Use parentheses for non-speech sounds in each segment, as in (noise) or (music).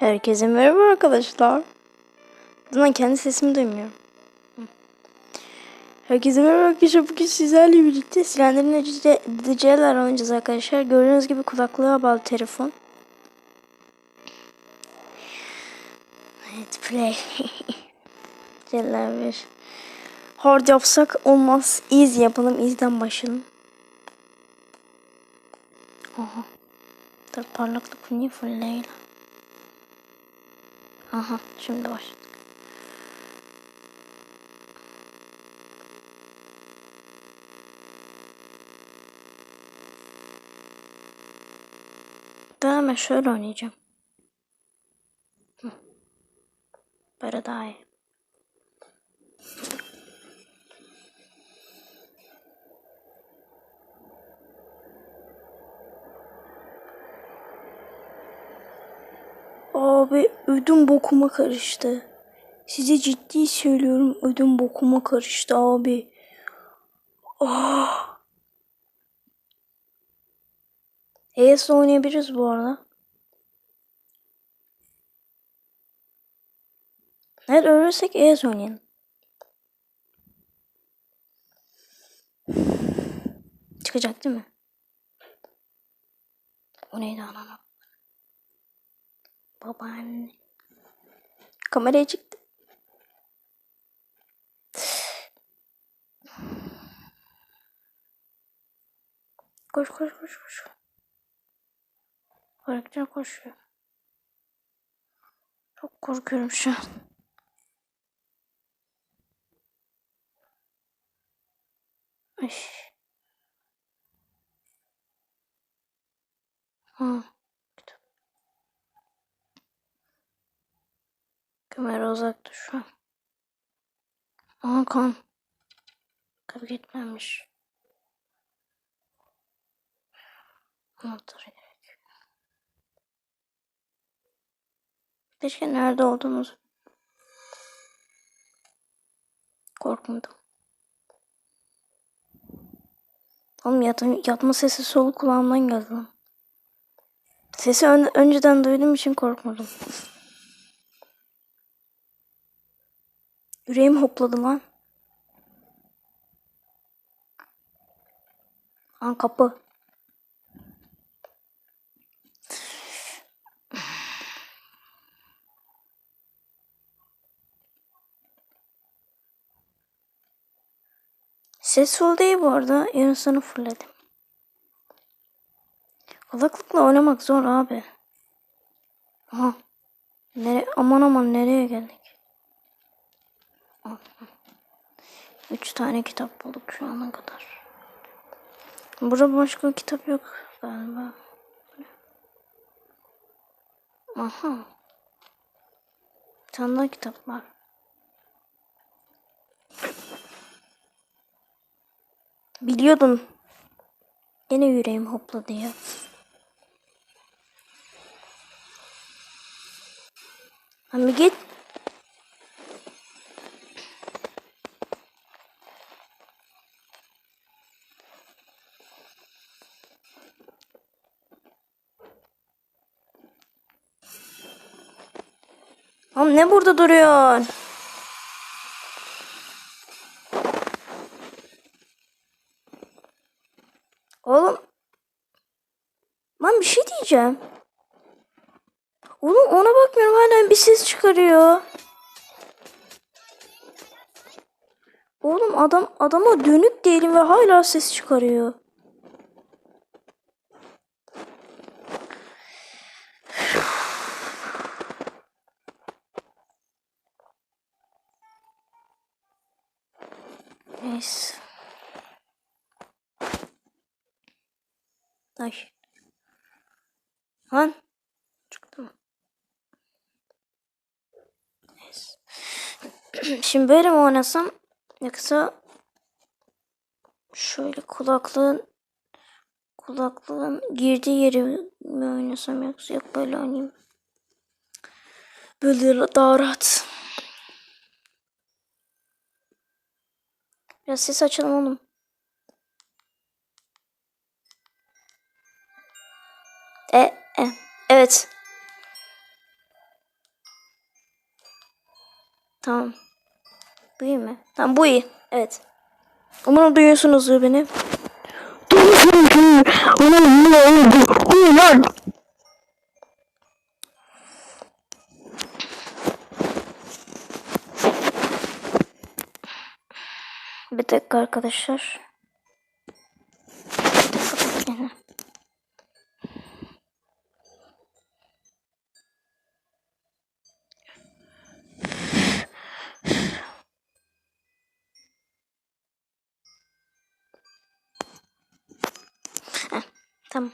Herkese merhaba arkadaşlar. Buradan kendi sesimi duymuyorum. Herkese merhaba arkadaşlar. Bugün sizlerle birlikte silendirin ediciler oynayacağız arkadaşlar. Gördüğünüz gibi kulaklığa bağlı telefon. Evet play. (laughs) Celler bir. Hard yapsak olmaz. Easy yapalım. Easy'den başlayalım. Aha. Dur parlaklık niye full değil? Aha şimdi başladık. Ben hemen şöyle oynayacağım. Hı. Abi ödüm bokuma karıştı. Size ciddi söylüyorum ödüm bokuma karıştı abi. Ah. ES oynayabiliriz bu arada. Evet ölürsek ES oynayalım. Çıkacak değil mi? O neydi anam? Babaanne. Kameraya çıktı. Koş koş koş koş. Karakter koşuyor. Çok korkuyorum şu an. Ay. Ha. Kamera uzakta şu an. Aa kan. Kabul etmemiş. Anahtarı gerek. Keşke nerede olduğumuzu korkmadım. Oğlum yatma, yatma sesi sol kulağımdan geldi lan. Sesi ön- önceden duyduğum için korkmadım. Yüreğim hopladı lan. Lan kapı. Ses full değil bu arada. Yarın sana fullledim. Kulaklıkla oynamak zor abi. Aha. Nere aman aman nereye geldik? Üç tane kitap bulduk şu ana kadar. Burada başka kitap yok galiba. Aha. Bir tane daha kitap var. Biliyordum. Yine yüreğim hopladı ya. Abi git. Oğlum ne burada duruyorsun? Oğlum. Lan bir şey diyeceğim. Oğlum ona bakmıyorum hala bir ses çıkarıyor. Oğlum adam adama dönük değilim ve hala ses çıkarıyor. Neyse. Ay. Lan. Çıktı mı? Neyse. (clears throat) Şimdi böyle mi oynasam yoksa şöyle kulaklığın kulaklığın girdiği yeri mi oynasam yoksa yok böyle oynayayım. Böyle daha rahat. Biraz ses açalım oğlum. E, Evet. Tamam. Bu iyi mi? Tamam bu iyi. Evet. Umarım duyuyorsunuzdur beni. Bir dakika arkadaşlar. Tamam.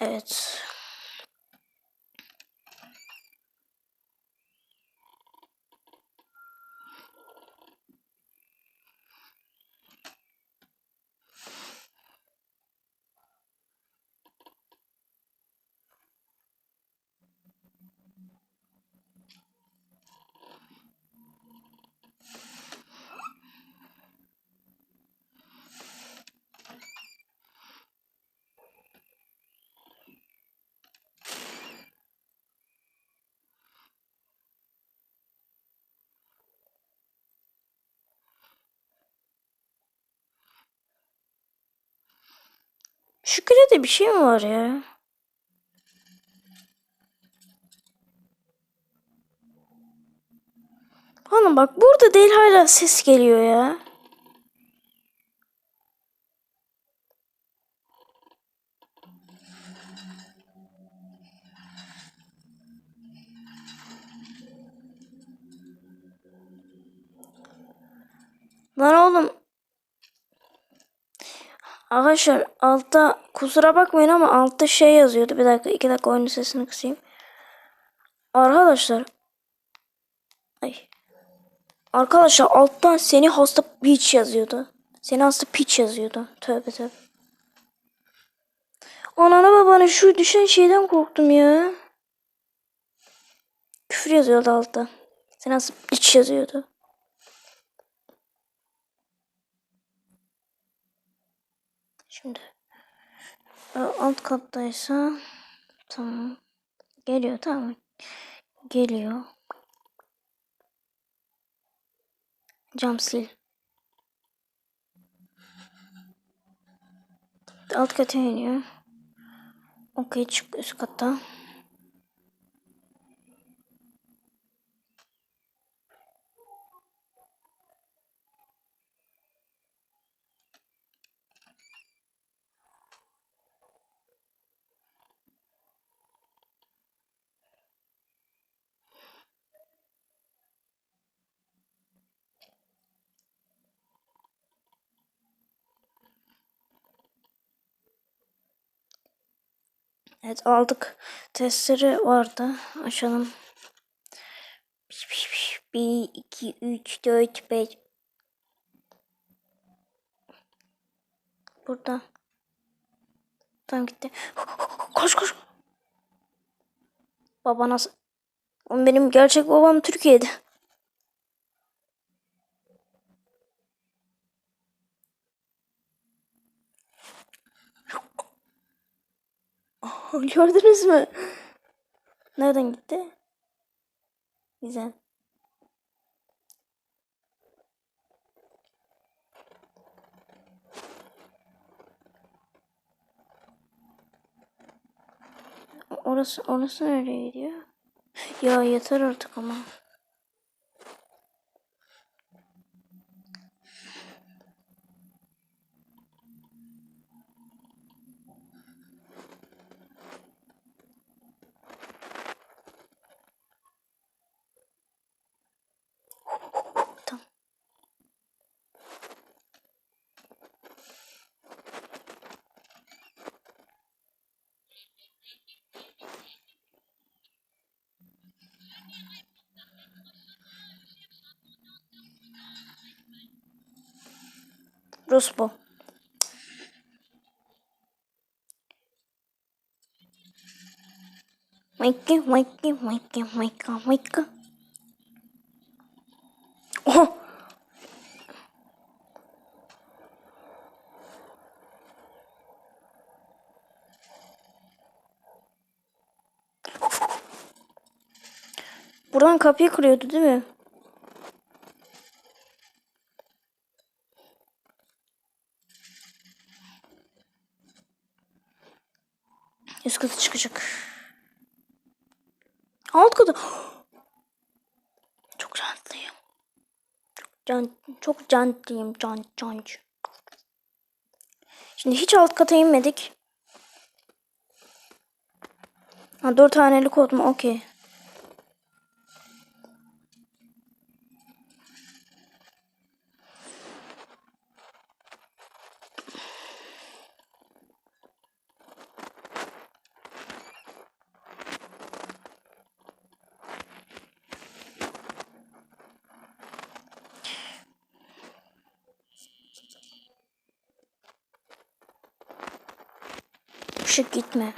Evet. Şu kürede bir şey mi var ya? Hanım bak burada değil hala ses geliyor ya. Lan oğlum. Arkadaşlar altta kusura bakmayın ama altta şey yazıyordu. Bir dakika iki dakika oyunun sesini kısayım. Arkadaşlar. Ay. Arkadaşlar alttan seni hasta piç yazıyordu. Seni hasta piç yazıyordu. Tövbe tövbe. Anana babana şu düşen şeyden korktum ya. Küfür yazıyordu altta. Seni hasta piç yazıyordu. Şimdi e, alt kattaysa tamam. Geliyor tamam. Geliyor. Cam sil. Alt kata iniyor. Okey çık üst kata. Evet aldık. Testleri vardı. Açalım. 1, 2, 3, 4, 5. Burada. Tamam gitti. Koş koş. Baba nasıl? Oğlum benim gerçek babam Türkiye'de. (laughs) Gördünüz mü? Nereden gitti? Güzel. Orası orası nereye gidiyor? Ya yeter artık ama. Rus bu. Mikey, Mikey, Mikey, Mikey, Mikey. Oh! Buradan kapıyı kırıyordu değil mi? Üst katı çıkacak. Alt katı. Çok canlıyım. Çok can, çok canlıyım. Can, cancı. Şimdi hiç alt kata inmedik. Ha, dört taneli kod mu? Okey. Gitme.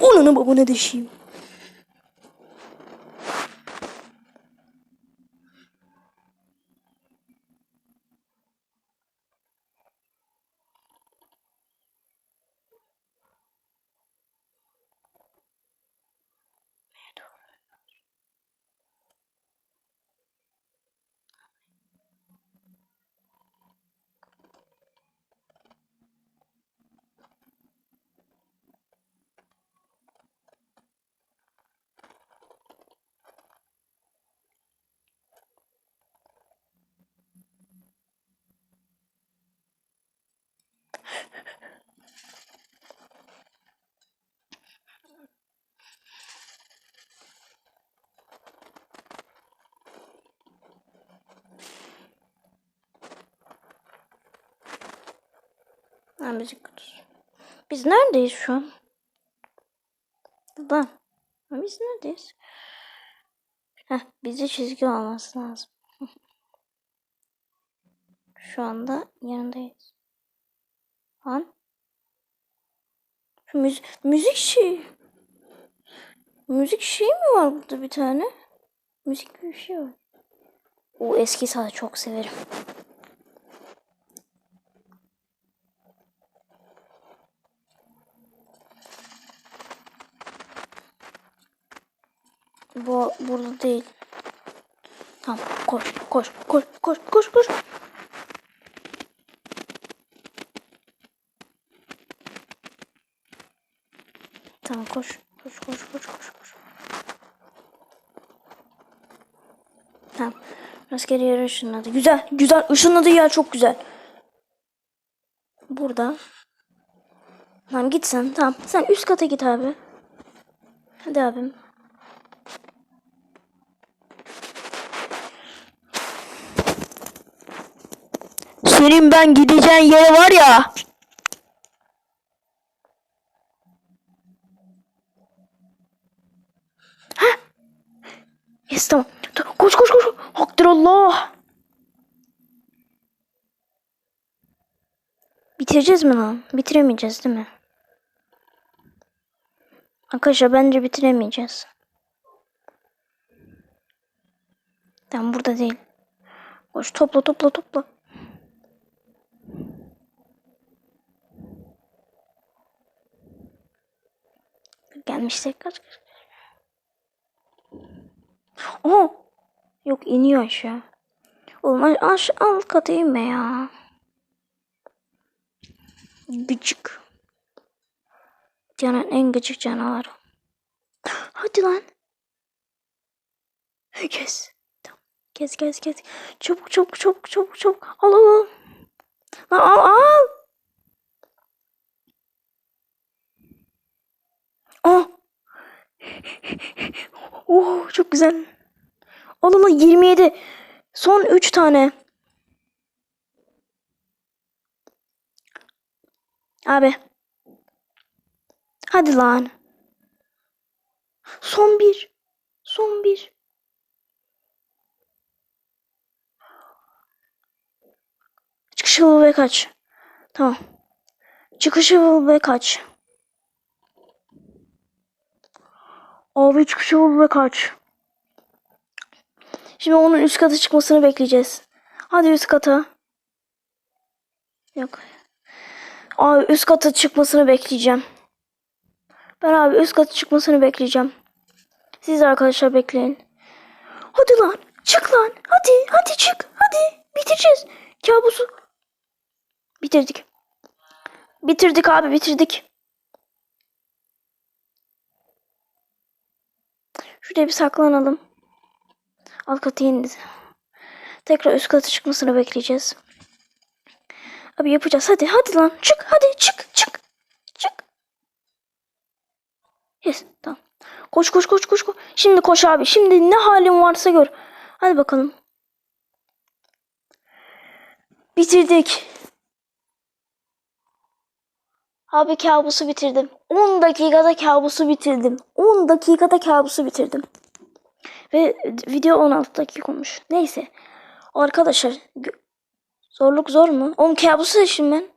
Onun babana düşeyim. Ha, müzik kutusu. Biz neredeyiz şu an? Lan. Biz neredeyiz? Heh, bize çizgi olması lazım. (laughs) şu anda yanındayız. Lan. Şu müzik, müzik şey. Müzik şey mi var burada bir tane? Müzik bir şey var. O eski saat çok severim. Bu burada değil. Tamam koş koş koş koş koş koş. Tamam koş koş koş koş koş koş. Tamam. Rastgele yere ışınladı. Güzel güzel ışınladı ya çok güzel. Burada. Tamam git sen tamam. Sen üst kata git abi. Hadi abim. Senin ben gideceğin yere var ya. Hah. Yes tamam. Tamam, Koş koş koş. Haktır Allah. Bitireceğiz mi lan? Bitiremeyeceğiz değil mi? Arkadaşlar bence bitiremeyeceğiz. Tamam burada değil. Koş topla topla topla. Gelmişler kaç kaç. Aa! Yok iniyor aşağı. Oğlum aş alt kata inme ya. Gıcık. Dünyanın en gıcık canavarı. Hadi lan. Kes. Kes kes kes. Çabuk çabuk çabuk çabuk çabuk. Al al al. Lan al al. Oh çok güzel. Allah Allah 27. Son 3 tane. Abi. Hadi lan. Son bir. Son bir. Çıkış yolu ve kaç. Tamam. Çıkış yolu ve kaç. Abi çıkış yolu ve kaç. Şimdi onun üst kata çıkmasını bekleyeceğiz. Hadi üst kata. Yok. Abi üst kata çıkmasını bekleyeceğim. Ben abi üst kata çıkmasını bekleyeceğim. Siz arkadaşlar bekleyin. Hadi lan. Çık lan. Hadi. Hadi çık. Hadi. Bitireceğiz. Kabusu. Bitirdik. Bitirdik abi bitirdik. Şuraya bir saklanalım. Alt katı indi. Tekrar üst kata çıkmasını bekleyeceğiz. Abi yapacağız. Hadi hadi lan. Çık hadi çık çık. Çık. Yes tamam. Koş koş koş koş koş. Şimdi koş abi. Şimdi ne halin varsa gör. Hadi bakalım. Bitirdik. Abi kabusu bitirdim. 10 dakikada kabusu bitirdim. 10 dakikada kabusu bitirdim. Ve video 16 dakika olmuş. Neyse. Arkadaşlar zorluk zor mu? Oğlum kabusu seçtim ben.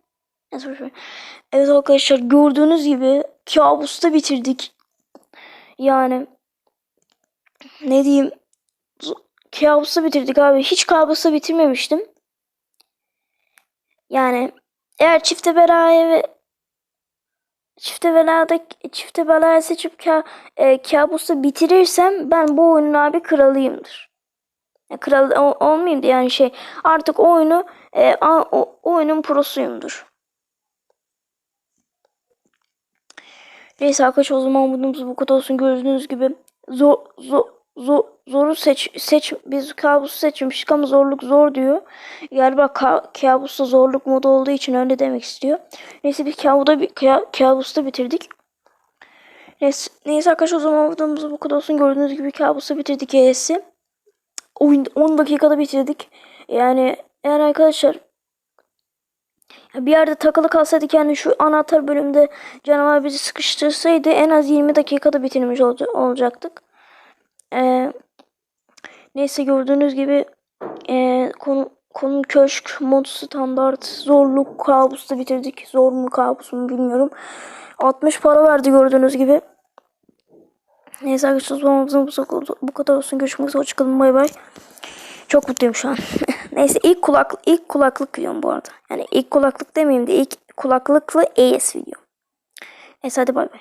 Evet arkadaşlar gördüğünüz gibi kabusta bitirdik. Yani ne diyeyim kabusta bitirdik abi. Hiç kabusta bitirmemiştim. Yani eğer çifte ve çifte belada çifte belaya seçip ka, e, kabusta bitirirsem ben bu oyunun abi kralıyımdır. Ya, kral olmayayım da yani şey artık oyunu e, a- o, oyunun prosuyumdur. Neyse arkadaşlar o zaman bunun bu kadar olsun gördüğünüz gibi zor zor zor zoru seç seç biz kabusu seçmiştik ama zorluk zor diyor. Galiba ka, kabusta zorluk modu olduğu için öyle demek istiyor. Neyse bir kabuda bir ka, kabusta bitirdik. Neyse, neyse arkadaşlar o zaman videomuz bu kadar olsun. Gördüğünüz gibi kabusu bitirdik ES'i. Oyun 10 dakikada bitirdik. Yani eğer arkadaşlar bir yerde takılı kalsaydık yani şu anahtar bölümde canavar bizi sıkıştırsaydı en az 20 dakikada bitirmiş olacaktık. Ee, neyse gördüğünüz gibi ee, konu, konu köşk, mod standart, zorluk, kabusta bitirdik. Zor mu kabus mu bilmiyorum. 60 para verdi gördüğünüz gibi. Neyse arkadaşlar bu- bu kadar olsun. Görüşmek üzere. Hoşçakalın. Bay bay. Çok mutluyum şu an. (laughs) Neyse ilk kulak ilk kulaklık videom bu arada. Yani ilk kulaklık demeyeyim de ilk kulaklıklı AS video. Neyse hadi bay bay.